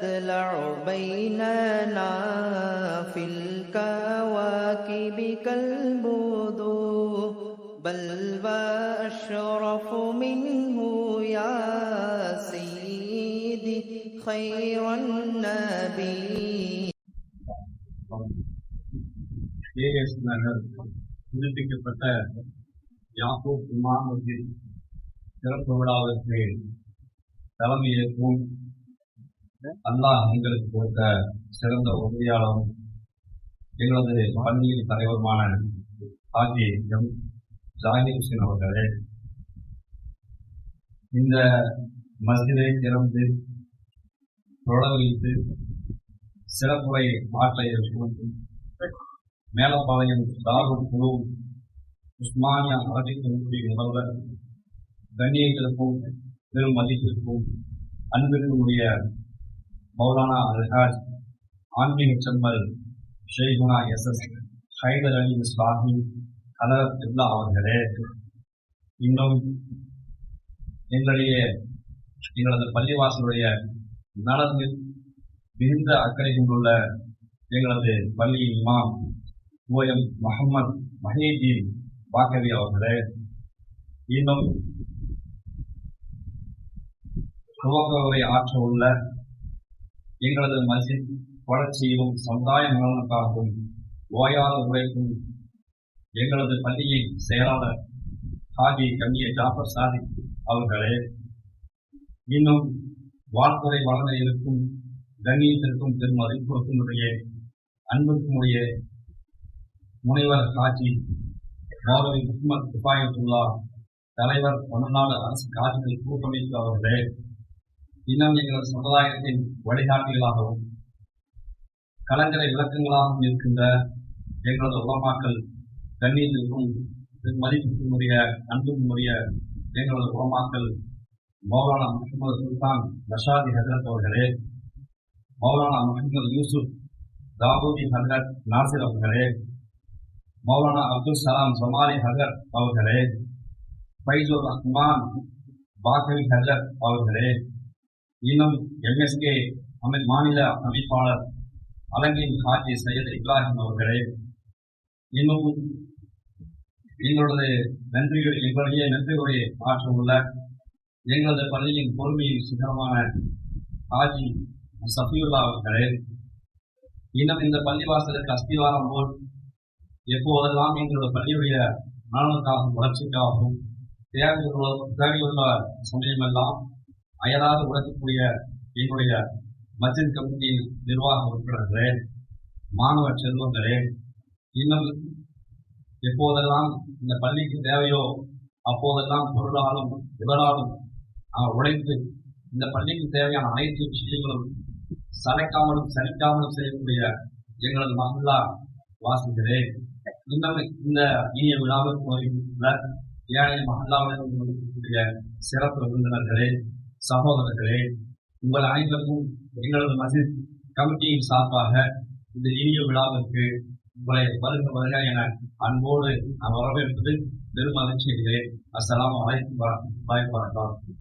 تطلع بيننا في الكواكب كالبدو. بل وأشرف منه يا سيدي خير النبي. یہ அல்லாஹ் எங்களுக்கு கொடுத்த சிறந்த உதவியாளரும் எங்களது பள்ளியின் தலைவருமான ஆஜி எம் ஜாகிர் ஹுசேன் அவர்களே. இந்த மஸ்ஜிதை திறந்து தொழ சிறப்புரை ஆற்ற இருக்கும். மேலப்பாளையம் தாகூர் குழு உஸ்மானியா அரபிக் முதல்வர் கண்ணியத்திற்கும் பெரும் மதிப்பிற்கும் அன்பிற்குரிய மௌலானா அல்ஹாஜ் ஆன்மீக செம்மல் ஷேகுனா எஸ் எஸ் ஹைதர் அலி இஸ்லாமி கலர் இல்லா அவர்களே இன்னும் எங்களுடைய எங்களது பள்ளிவாசலுடைய நலனில் மிகுந்த அக்கறை கொண்டுள்ள எங்களது பள்ளியின் இமாம் ஓஎம் முகமது மஹீதீன் பாக்கவி அவர்களே இன்னும் துவக்கங்களை ஆற்ற உள்ள எங்களது மசித் வளர்ச்சியிலும் சமுதாய நலனுக்காகவும் ஓயாத உழைப்பும் எங்களது பள்ளியின் செயலாளர் ஹாஜி கண்ணிய ஜாஃபர் சாதி அவர்களே இன்னும் வாழ்த்துறை வளர இருக்கும் கண்ணியத்திற்கும் பெரும் மதிப்பிற்கும் உடைய முனைவர் ஹாஜி மௌலவி முகமது துபாயத்துல்லா தலைவர் தமிழ்நாடு அரசு காட்சிகள் கூட்டமைப்பு அவர்களே இன்னும் எங்களது சமுதாயத்தின் வழிகாட்டிகளாகவும் கலைஞரை விளக்கங்களாகவும் இருக்கின்ற எங்களது உலமாக்கள் கண்ணியத்திற்கும் இருக்கும் உரிய அன்புக்கும் எங்களது உலமாக்கள் மௌலானா முகமது சுல்தான் ரஷாதி ஹசரத் அவர்களே மௌலானா முகமது யூசுப் தாவூதி ஹசரத் நாசிர் அவர்களே மௌலானா அப்துல் சலாம் சமாலி ஹசரத் அவர்களே ஃபைசுர் ரஹ்மான் பாகவி ஹசரத் அவர்களே இன்னும் எம்எஸ்கே அமை மாநில அமைப்பாளர் அலங்கின் ஹாஜி சையத் இப்ராஹிம் அவர்களே இன்னும் எங்களது நன்றிகள் எங்களுடைய நன்றிகளுடைய ஆற்ற உள்ள எங்களது பள்ளியின் பொறுமையின் சிகரமான ஹாஜி சஃபியுல்லா அவர்களே இன்னும் இந்த பள்ளிவாசலுக்கு அஸ்திவாரம் போல் எப்போதெல்லாம் எங்களது பள்ளியுடைய நலனுக்காகவும் வளர்ச்சிக்காகவும் தேவையுள்ள தேவையுள்ள சமயமெல்லாம் அயராது உழைக்கக்கூடிய என்னுடைய மஸ்ஜித் கமிட்டியின் நிர்வாக உறுப்பினர்களே மாணவ செல்வங்களே இன்னும் எப்போதெல்லாம் இந்த பள்ளிக்கு தேவையோ அப்போதெல்லாம் பொருளாலும் இவராலும் உழைத்து இந்த பள்ளிக்கு தேவையான அனைத்து விஷயங்களும் சளைக்காமலும் சலிக்காமலும் செய்யக்கூடிய எங்களது மகளா வாசிக்கிறேன் இன்னும் இந்த இனிய விழாவிற்கு உள்ள ஏழைய மகளாவில் சிறப்பு விருந்தினர்களே சகோதரர்களே உங்கள் அனைவருக்கும் எங்களது மசித் கமிட்டியின் சார்பாக இந்த இனிய விழாவிற்கு உங்களை வருக வருக என அன்போடு நான் வரவேற்பது பெரும் மகிழ்ச்சி அஸ்லாம் வலைக்கம் வரகாத்து